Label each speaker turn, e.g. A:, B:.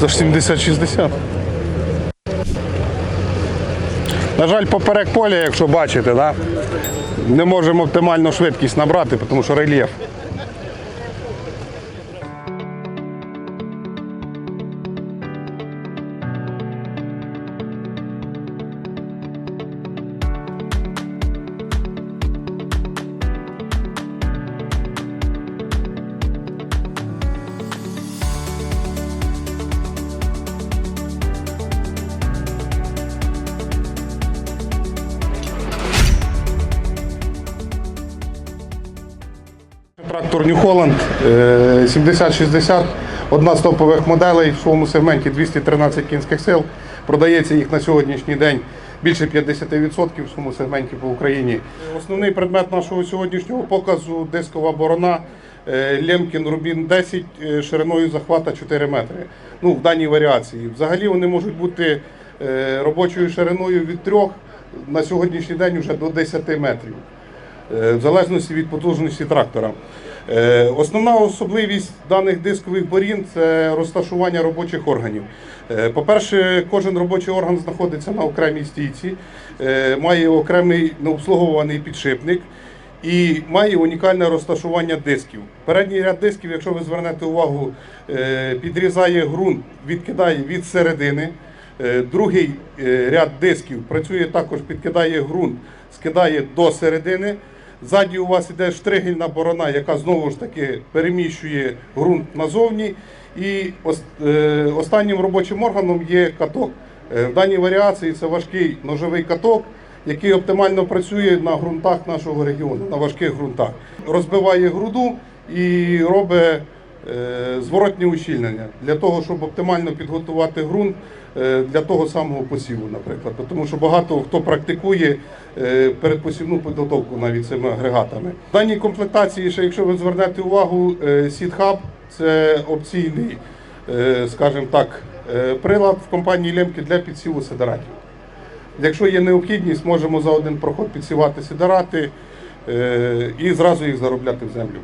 A: Це ж 70-60. На жаль, поперек поля, якщо бачите, да? не можемо оптимальну швидкість набрати, тому що рельєф. Трактор New Holland е, 7060, одна з топових моделей в своєму сегменті 213 кінських сил. Продається їх на сьогоднішній день більше 50% в своєму сегменті по Україні. Основний предмет нашого сьогоднішнього показу дискова борона е, Лемкін Рубін 10 е, шириною захвата 4 метри. Ну, в даній варіації. Взагалі вони можуть бути е, робочою шириною від 3 на сьогоднішній день вже до 10 метрів. Е, в залежності від потужності трактора. Е, Основна особливість даних дискових борін це розташування робочих органів. Е, По-перше, кожен робочий орган знаходиться на окремій стійці, має окремий необслуговуваний підшипник і має унікальне розташування дисків. Передній ряд дисків, якщо ви звернете увагу, підрізає ґрунт, відкидає від середини. Другий ряд дисків працює також, підкидає ґрунт, скидає до середини. Ззаді у вас іде штригельна борона, яка знову ж таки переміщує ґрунт назовні. І е, останнім робочим органом є каток. Е, В даній варіації це важкий ножовий каток, який оптимально працює на ґрунтах нашого регіону, на важких ґрунтах. Розбиває груду і робить зворотні ущільнення для того, щоб оптимально підготувати ґрунт е, для того самого посіву, наприклад. Тому що багато хто практикує е, передпосівну підготовку навіть цими агрегатами. В даній комплектації, ще якщо ви звернете увагу, Hub – це опційний, е, скажімо так, е, прилад в компанії Лемки для підсіву сидератів. Якщо є необхідність, можемо за один проход підсівати сидерати е, і зразу їх заробляти в землю.